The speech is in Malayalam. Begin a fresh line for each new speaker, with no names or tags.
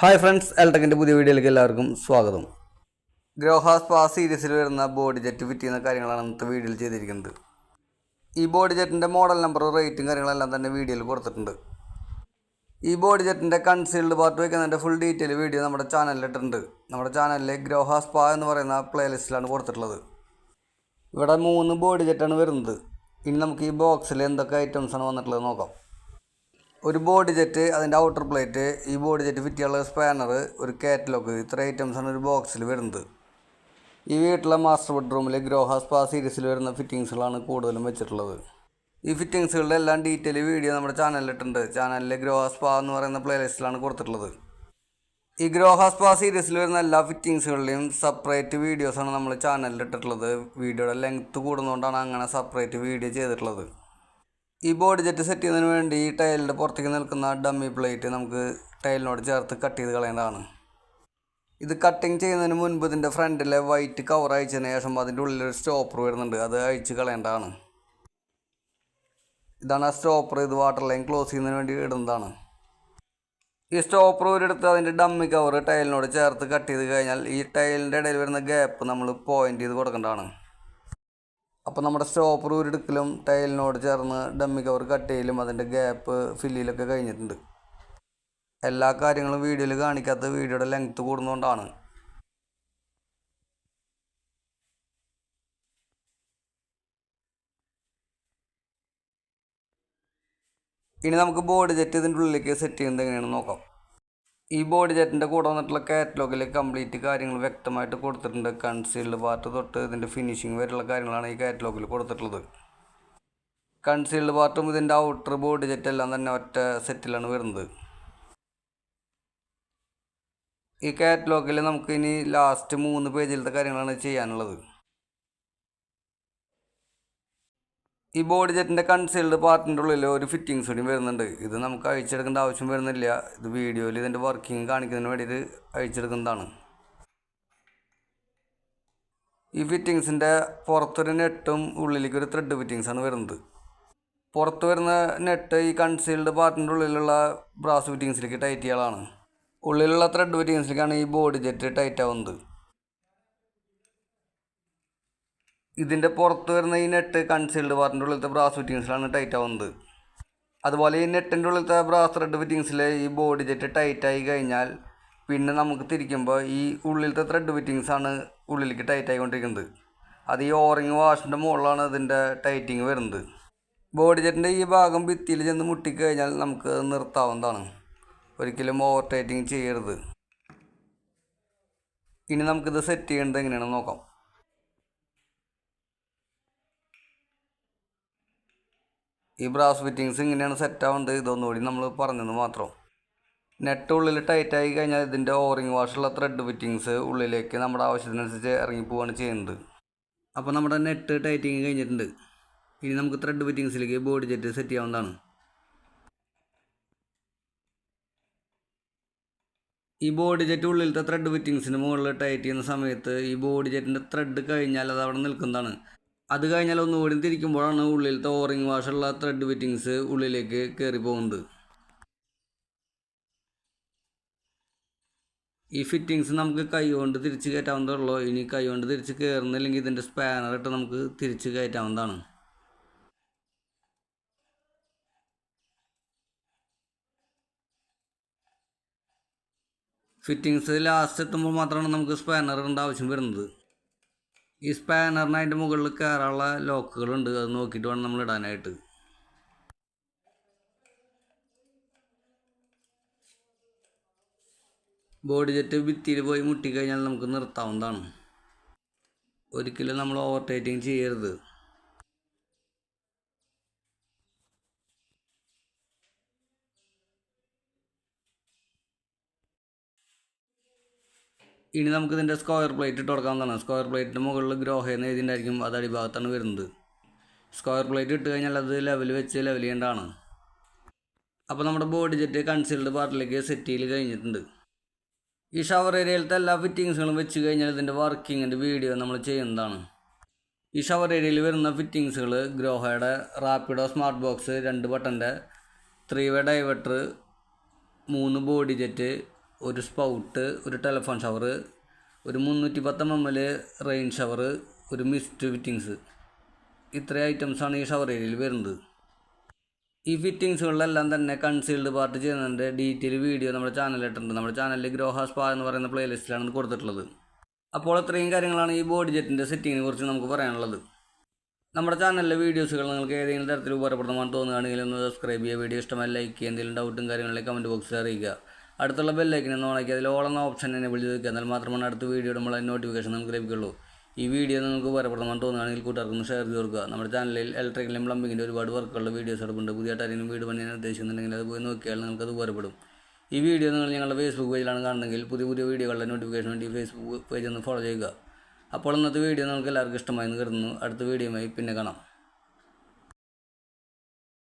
ഹായ് ഫ്രണ്ട്സ് എൽടെക്കിന്റെ പുതിയ വീഡിയോയിലേക്ക് എല്ലാവർക്കും സ്വാഗതം. ഗ്രോഹാസ് പാ സീരീസിൽ വരുന്ന ബോഡി ജെറ്റ് ഫിറ്റ് ചെയ്യുന്ന കാര്യങ്ങളാണ് ഇന്നത്തെ വീഡിയോയിൽ ചെയ്തിരിക്കുന്നത്. ഈ ബോഡി ജെറ്റിന്റെ മോഡൽ നമ്പർ റേറ്റും കാര്യങ്ങളെല്ലാം തന്നെ വീഡിയോയിൽ കൊടുത്തിട്ടുണ്ട്. ഈ ബോഡി ജെറ്റിന്റെ കൺസീൽഡ് പാർട്ട് വയ്ക്കുന്നതിന്റെ ഫുൾ ഡീറ്റെയിൽ വീഡിയോ നമ്മുടെ ചാനലിൽ ഇട്ടിട്ടുണ്ട്. നമ്മുടെ ചാനലിലെ ഗ്രോഹാസ് പാ എന്ന് പറയുന്ന പ്ലേലിസ്റ്റിലാണ് കൊടുത്തിട്ടുള്ളത്. ഇവിടെ മൂന്ന് ബോഡി ജെറ്റാണ് വരുന്നത്. ഇനി നമുക്ക് ഈ ബോക്സിൽ എന്തൊക്കെ ഐറ്റംസാണ് വന്നിട്ടുള്ളത് നോക്കാം. ഒരു ബോഡി ജെറ്റ് അതിന്റെ ഔട്ടർ പ്ലേറ്റ് ഈ ബോഡി ജെറ്റ് ഫിറ്റിയുള്ള സ്പാനർ ഒരു കാറ്റലോഗ് ഇത്ര ഐറ്റംസാണ് ഒരു ബോക്സിൽ വരുന്നത്. ഈ വീട്ടിലെ മാസ്റ്റർ ബെഡ്റൂമിൽ ഗ്രോഹ സ്പാ സീരീസിൽ വരുന്ന ഫിറ്റിങ്സുകളാണ് കൂടുതലും വെച്ചിട്ടുള്ളത്. ഈ ഫിറ്റിങ്സുകളുടെ എല്ലാം ഡീറ്റെയിൽ വീഡിയോ നമ്മുടെ ചാനലിലിട്ടുണ്ട് ചാനലിൽ ഗ്രോഹ സ്പാ എന്ന് പറയുന്ന പ്ലേലിസ്റ്റിലാണ് കൊടുത്തിട്ടുള്ളത്. ഈ ഗ്രോഹ സ്പാ സീരീസിൽ വരുന്ന എല്ലാ ഫിറ്റിങ്സുകളുടെയും സെപ്പറേറ്റ് വീഡിയോസാണ് നമ്മൾ ചാനലിൽ ഇട്ടിട്ടുള്ളത്. വീഡിയോയുടെ ലെങ്ത്ത് കൂടുന്നതുകൊണ്ടാണ് അങ്ങനെ സെപ്പറേറ്റ് വീഡിയോ ചെയ്തിട്ടുള്ളത്. ഈ ബോഡി ജെറ്റ് സെറ്റ് ചെയ്യുന്നതിന് വേണ്ടി ഈ ടൈലിന്റെ പുറത്തേക്ക് നിൽക്കുന്ന ഡമ്മി പ്ലേറ്റ് നമുക്ക് ടൈലിനോട് ചേർത്ത് കട്ട് ചെയ്ത് കളയേണ്ടതാണ്. ഇത് കട്ടിങ് ചെയ്യുന്നതിന് മുൻപ് ഇതിന്റെ ഫ്രണ്ടിലെ വൈറ്റ് കവർ അയച്ചതിന് ശേഷം അതിന്റെ ഉള്ളിൽ ഒരു സ്റ്റോപ്പർ വരുന്നുണ്ട്. അത് അഴിച്ച് കളയേണ്ടതാണ്. ഇതാണ് ആ സ്റ്റോപ്പർ ഇത് വാട്ടർ ലൈൻ ക്ലോസ് ചെയ്യുന്നതിന് വേണ്ടി ഇടുന്നതാണ്. ഈ സ്റ്റോപ്പർ ഒരിടത്ത് അതിന്റെ ഡമ്മി കവർ ടൈലിനോട് ചേർത്ത് കട്ട് ചെയ്ത് കഴിഞ്ഞാൽ ഈ ടൈലിന്റെ ഇടയിൽ വരുന്ന ഗ്യാപ്പ് നമ്മൾ പോയിന്റ് ചെയ്ത് കൊടുക്കേണ്ടതാണ്. അപ്പോൾ നമ്മുടെ സ്റ്റോപ്പർ ഒരിടുക്കലും ടൈലിനോട് ചേർന്ന് ഡമ്മി കവർ കട്ട് ചെയ്യലും അതിന്റെ ഗ്യാപ്പ് ഫില്ലിലൊക്കെ കഴിഞ്ഞിട്ടുണ്ട്. എല്ലാ കാര്യങ്ങളും വീഡിയോയിൽ കാണിക്കാത്ത വീഡിയോയുടെ ലെങ്ത്ത് കൂടുന്നതുകൊണ്ടാണ് ഇനി നമുക്ക് ബോഡി ജെറ്റ് ഇതിന്റെ ഉള്ളിലേക്ക് സെറ്റ് ചെയ്യുന്നത് എങ്ങനെയാണെന്ന് നോക്കാം. ഈ ബോഡി ജെറ്റിന്റെ കൂടെ വന്നിട്ടുള്ള കാറ്റലോഗിൽ കംപ്ലീറ്റ് കാര്യങ്ങൾ വ്യക്തമായിട്ട് കൊടുത്തിട്ടുണ്ട്. കൺസീൽഡ് പാർട്ട് തൊട്ട് ഇതിന്റെ ഫിനിഷിങ് വരെയുള്ള കാര്യങ്ങളാണ് ഈ കാറ്റലോഗിൽ കൊടുത്തിട്ടുള്ളത്. കൺസീൽഡ് പാർട്ടും ഇതിന്റെ ഔട്ടർ ബോഡി ജെറ്റ് എല്ലാം തന്നെ ഒറ്റ സെറ്റിലാണ് വരുന്നത്. ഈ കാറ്റലോഗിൽ നമുക്ക് ഇനി ലാസ്റ്റ് മൂന്ന് പേജിലത്തെ കാര്യങ്ങളാണ് ചെയ്യാനുള്ളത്. ഈ ബോഡി ജെറ്റിന്റെ കൺസീൽഡ് പാർട്ടിന്റെ ഉള്ളിൽ ഒരു ഫിറ്റിങ്സ് കൂടി വരുന്നുണ്ട്. ഇത് നമുക്ക് അഴിച്ചെടുക്കേണ്ട ആവശ്യം വരുന്നില്ല. ഇത് വീഡിയോയിൽ ഇതിന്റെ വർക്കിംഗ് കാണിക്കുന്നതിന് വേണ്ടിയിട്ട് അഴിച്ചെടുക്കുന്നതാണ്. ഈ ഫിറ്റിങ്സിന്റെ പുറത്തൊരു നെട്ടും ഉള്ളിലേക്ക് ഒരു ത്രെഡ് ഫിറ്റിങ്സാണ് വരുന്നത്. പുറത്ത് വരുന്ന നെറ്റ് ഈ കൺസീൽഡ് പാർട്ടിന്റെ ഉള്ളിലുള്ള ബ്രാസ് ഫിറ്റിങ്സിലേക്ക് ടൈറ്റ് ചെയ്യാനാണ് ഉള്ളിലുള്ള ത്രെഡ് ഫിറ്റിങ്സിലേക്കാണ് ഈ ബോഡി ജെറ്റ് ടൈറ്റ് ആവുന്നത്. ഇതിന്റെ പുറത്ത് വരുന്ന ഈ നെറ്റ് കൺസീൽഡ് പാർട്ടിന്റെ ഉള്ളിലത്തെ ബ്രാസ് ഫിറ്റിങ്സിലാണ് ടൈറ്റ് ആവുന്നത് അതുപോലെ ഈ നെറ്റിന്റെ ഉള്ളിലത്തെ ബ്രാസ് ത്രെഡ് ഫിറ്റിങ്സിൽ ഈ ബോഡി ജെറ്റ് ടൈറ്റ് ആയി കഴിഞ്ഞാൽ പിന്നെ നമുക്ക് തിരിക്കുമ്പോൾ ഈ ഉള്ളിലത്തെ ത്രെഡ് ഫിറ്റിങ്സ് ആണ് ഉള്ളിലേക്ക് ടൈറ്റ് ആയിക്കൊണ്ടിരിക്കുന്നത്. അത് ഈ ഓറിങ് വാഷിന്റെ മുകളിലാണ് അതിന്റെ ടൈറ്റിങ് വരുന്നത്. ബോഡി ജെറ്റിന്റെ ഈ ഭാഗം ഭിത്തിയിൽ ചെന്ന് മുട്ടിക്കഴിഞ്ഞാൽ നമുക്ക് നിർത്താവുന്നതാണ്. ഒരിക്കലും ഓവർ ടൈറ്റിങ് ചെയ്യരുത്. ഇനി നമുക്കിത് സെറ്റ് ചെയ്യേണ്ടത് എങ്ങനെയാണെന്ന് നോക്കാം. ഈ ബ്രാസ് ഫിറ്റിങ്സ് ഇങ്ങനെയാണ് സെറ്റ് ഇതൊന്നുകൂടി നമ്മൾ പറഞ്ഞത് മാത്രം. നെറ്റ് ഉള്ളിൽ ടൈറ്റ് ആയി കഴിഞ്ഞാൽ ഇതിന്റെ ഓറിങ് വാഷുള്ള ത്രെഡ് ഫിറ്റിങ്സ് ഉള്ളിലേക്ക് നമ്മുടെ ആവശ്യത്തിനനുസരിച്ച് ഇറങ്ങി പോവുകയാണ് ചെയ്യുന്നത്. അപ്പോൾ നമ്മുടെ നെറ്റ് ടൈറ്റിങ് കഴിഞ്ഞിട്ടുണ്ട്. ഇനി നമുക്ക് ത്രെഡ് ഫിറ്റിങ്സിലേക്ക് ബോഡി ജെറ്റ് സെറ്റ് ചെയ്യാവുന്നതാണ്. ഈ ബോഡി ജെറ്റ് ഉള്ളിലത്തെ ത്രെഡ് ഫിറ്റിങ്സിന് മുകളിൽ ടൈറ്റ് ചെയ്യുന്ന സമയത്ത് ഈ ബോഡി ജെറ്റിന്റെ ത്രെഡ് കഴിഞ്ഞാൽ അത് അവിടെ നിൽക്കുന്നതാണ്. അത് കഴിഞ്ഞാൽ ഒന്ന് ഓടി തിരിക്കുമ്പോഴാണ് ഉള്ളിലത്തെ ഓറിങ് വാഷുള്ള ത്രെഡ് ഫിറ്റിങ്സ് ഉള്ളിലേക്ക് കയറി പോകുന്നത്. ഈ ഫിറ്റിങ്സ് നമുക്ക് കൈ കൊണ്ട് തിരിച്ച് കയറ്റാവുന്നതുള്ളൂ ഇനി കൈ കൊണ്ട് തിരിച്ച് കയറുന്നില്ലെങ്കിൽ ഇതിന്റെ സ്പാനർ ഇട്ട് നമുക്ക് തിരിച്ച് കയറ്റാവുന്നതാണ്. ഫിറ്റിങ്സ് ലാസ്റ്റ് എത്തുമ്പോൾ മാത്രമാണ് നമുക്ക് ഇടേണ്ട ആവശ്യം വരുന്നത്. ഈ സ്പാനറിന് അതിന്റെ മുകളിൽ കയറാനുള്ള ലോക്കുകളുണ്ട് അത് നോക്കിയിട്ട് വേണം നമ്മൾ ഇടാനായിട്ട്. ബോഡി ജെറ്റ് ഭിത്തിയിൽ പോയി മുട്ടിക്കഴിഞ്ഞാൽ നമുക്ക് നിർത്താവുന്നതാണ്. ഒരിക്കലും നമ്മൾ ഓവർ ടൈറ്റിങ് ചെയ്യരുത്. ഇനി നമുക്ക് ഇതിന്റെ സ്ക്വയർ പ്ലേറ്റ് ഇട്ട് കൊടുക്കാവുന്നതാണ്. സ്ക്വയർ പ്ലേറ്റിന്റെ മുകളിൽ ഗ്രോഹ എന്ന് എഴുതിയിട്ടുണ്ടായിരിക്കും അത് അടിഭാഗത്താണ് വരുന്നത്. സ്ക്വയർ പ്ലേറ്റ് ഇട്ട് കഴിഞ്ഞാൽ അത് ലെവൽ വെച്ച് ലെവൽ ചെയ്യേണ്ടതാണ്. അപ്പോൾ നമ്മുടെ ബോഡി ജെറ്റ് കൺസീൽഡ് പാർട്ടിലേക്ക് സെറ്റ് ചെയ്ത് കഴിഞ്ഞിട്ടുണ്ട്. ഈ ഷവർ ഏരിയയിലത്തെ എല്ലാ ഫിറ്റിങ്സുകളും വെച്ച് കഴിഞ്ഞാൽ ഇതിന്റെ വർക്കിങ്ങിന്റെ വീഡിയോ നമ്മൾ ചെയ്യുന്നതാണ്. ഈ ഷവർ ഏരിയയിൽ വരുന്ന ഫിറ്റിങ്സുകൾ ഗ്രോഹയുടെ റാപ്പിഡോ സ്മാർട്ട് ബോക്സ് രണ്ട് ബട്ടന്റെ ത്രീ വേ ഡൈവേർട്ടർ മൂന്ന് ബോഡി ജെറ്റ് ഒരു സ്പൗട്ട് ഒരു ടെലഫോൺ ഷവർ ഒരു മുന്നൂറ്റി പത്ത് എം എൽ റെയിൻ ഷവർ ഒരു മിസ്റ്റ് ഫിറ്റിങ്സ് ഇത്രയും ഐറ്റംസാണ് ഈ ഷവർ ഏരിയയിൽ വരുന്നത്. ഈ ഫിറ്റിങ്സുകളിലെല്ലാം തന്നെ കൺസീൽഡ് പാർട്ട് ചെയ്യുന്നതിന്റെ ഡീറ്റെയിൽ വീഡിയോ നമ്മുടെ ചാനലിലിട്ടുണ്ട് നമ്മുടെ ചാനലിൽ ഗ്രോഹ സ്പാ എന്ന് പറയുന്ന പ്ലേലിസ്റ്റിലാണ് ഇത് കൊടുത്തിട്ടുള്ളത്. അപ്പോൾ ഇത്രയും കാര്യങ്ങളാണ് ഈ ബോഡി ജെറ്റിന്റെ സെറ്റിങ്ങിനെ കുറിച്ച് നമുക്ക് പറയാനുള്ളത്. നമ്മുടെ ചാനലിലെ വീഡിയോസുകൾ നിങ്ങൾക്ക് ഏതെങ്കിലും തരത്തിൽ ഉപകാരപ്രദമാണെന്ന് തോന്നുകയാണെങ്കിൽ ഒന്ന് സബ്സ്ക്രൈബ് ചെയ്യുക. വീഡിയോ ഇഷ്ടമായി ലൈക്ക് ചെയ്യുക. എന്തെങ്കിലും ഡൗട്ടും കാര്യങ്ങളിലേക്ക് കമന്റ് ബോക്സിൽ അറിയിക്കുക. അടുത്തുള്ള ബെല്ലൈക്കിനെ ഒന്ന് ഓണാക്കി. അതിൽ ഓളെന്ന ഓപ്ഷൻ തന്നെ വിളിച്ച് വെക്കുക. എന്നാൽ മാത്രമാണ് അടുത്ത വീഡിയോ നമ്മൾ നോട്ടിഫിക്കേഷൻ നമുക്ക് ലഭിക്കുള്ളൂ. ഈ വീഡിയോ നിങ്ങൾക്ക് ഉപകാരപ്രദമാണ് തോന്നുകയാണെങ്കിൽ കൂട്ടുകാർക്കൊന്ന് ഷെയർ ചെയ്ത് കൊടുക്കുക. നമ്മുടെ ചാനലിൽ ഇലക്ട്രിക്കലും പ്ലംബിങ്ങിന്റെ ഒരുപാട് വർക്കുകളുടെ വീഡിയോസ് എടുക്കുന്നുണ്ട് പുതിയ ആരെങ്കിലും വീട് പണിയാൻ ഉദ്ദേശിക്കുന്നുണ്ടെങ്കിൽ അത് പോയി നോക്കിയാൽ അത് ഉപകാരപ്പെടും. ഈ വീഡിയോ നിങ്ങൾ ഞങ്ങളുടെ ഫേസ്ബുക്ക് പേജിലാണ് കാണുന്നതെങ്കിൽ പുതിയ പുതിയ വീഡിയോകളുടെ നോട്ടിഫിക്കേഷൻ വേണ്ടി ഫേസ്ബുക്ക് പേജ് ഒന്ന് ഫോളോ ചെയ്യുക. അപ്പോൾ ഇന്നത്തെ വീഡിയോ നിങ്ങൾക്ക് എല്ലാവർക്കും ഇഷ്ടമായി എന്ന് കരുതുന്നു. അടുത്ത വീഡിയോയുമായി പിന്നെ കാണാം.